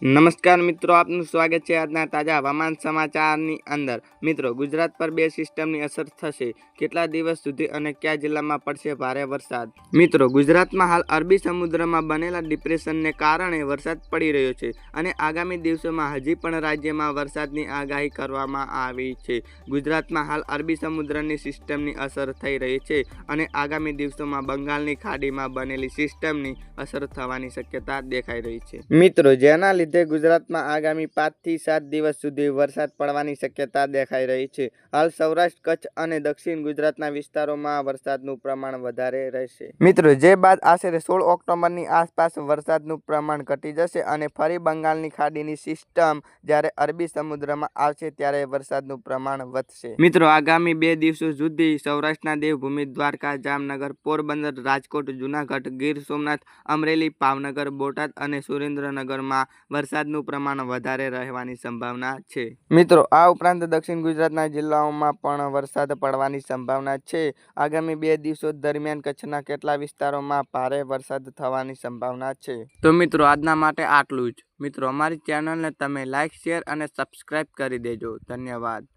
નમસ્કાર મિત્રો, આપનું સ્વાગત છે આજના તાજા હવામાન સમાચારની અંદર. મિત્રો, ગુજરાત પર બે સિસ્ટમની અસર થશે. કેટલા દિવસ સુધી અને કયા જિલ્લામાં પડશે ભારે વરસાદ? મિત્રો, ગુજરાતમાં હાલ અરબી સમુદ્રમાં બનેલા ડિપ્રેશનને કારણે વરસાદ પડી રહ્યો છે અને આગામી દિવસોમાં હજી પણ રાજ્યમાં વરસાદની આગાહી કરવામાં આવી છે. ગુજરાતમાં હાલ અરબી સમુદ્રની સિસ્ટમની અસર થઈ રહી છે અને આગામી દિવસોમાં બંગાળની ખાડીમાં બનેલી સિસ્ટમની અસર થવાની શક્યતા દેખાઈ રહી છે. મિત્રો, જેના લીધે ગુજરાતમાં આગામી પાંચથી સાત દિવસ સુધી વરસાદ પડવાની શક્યતા દેખાઈ રહી છે. હાલ સૌરાષ્ટ્ર કચ્છ અને દક્ષિણ ગુજરાતના વિસ્તારોમાં વરસાદનું પ્રમાણ વધારે રહેશે. મિત્રો જે બાદ આશરે સોળ ઓક્ટોબરની આસપાસ વરસાદનું પ્રમાણ ઘટી જશે અને ફરી બંગાળની ખાડીની સિસ્ટમ જ્યારે અરબી સમુદ્રમાં આવશે ત્યારે વરસાદનું પ્રમાણ વધશે. મિત્રો આગામી બે દિવસો સુધી સૌરાષ્ટ્રના દેવભૂમિ દ્વારકા જામનગર પોરબંદર રાજકોટ જુનાગઢ ગીર સોમનાથ અમરેલી ભાવનગર બોટાદ અને સુરેન્દ્રનગરમાં વરસાદનું પ્રમાણ વધારે રહેવાની સંભાવના છે. મિત્રો આ ઉપરાંત દક્ષિણ ગુજરાતના જિલ્લાઓમાં પણ વરસાદ પડવાની સંભાવના છે. આગામી બે દિવસો દરમિયાન કચ્છના કેટલા વિસ્તારોમાં ભારે વરસાદ થવાની સંભાવના છે? તો મિત્રો આજના માટે આટલું જ. મિત્રો અમારી ચેનલને તમે લાઇક શેર અને સબસ્ક્રાઈબ કરી દેજો. ધન્યવાદ.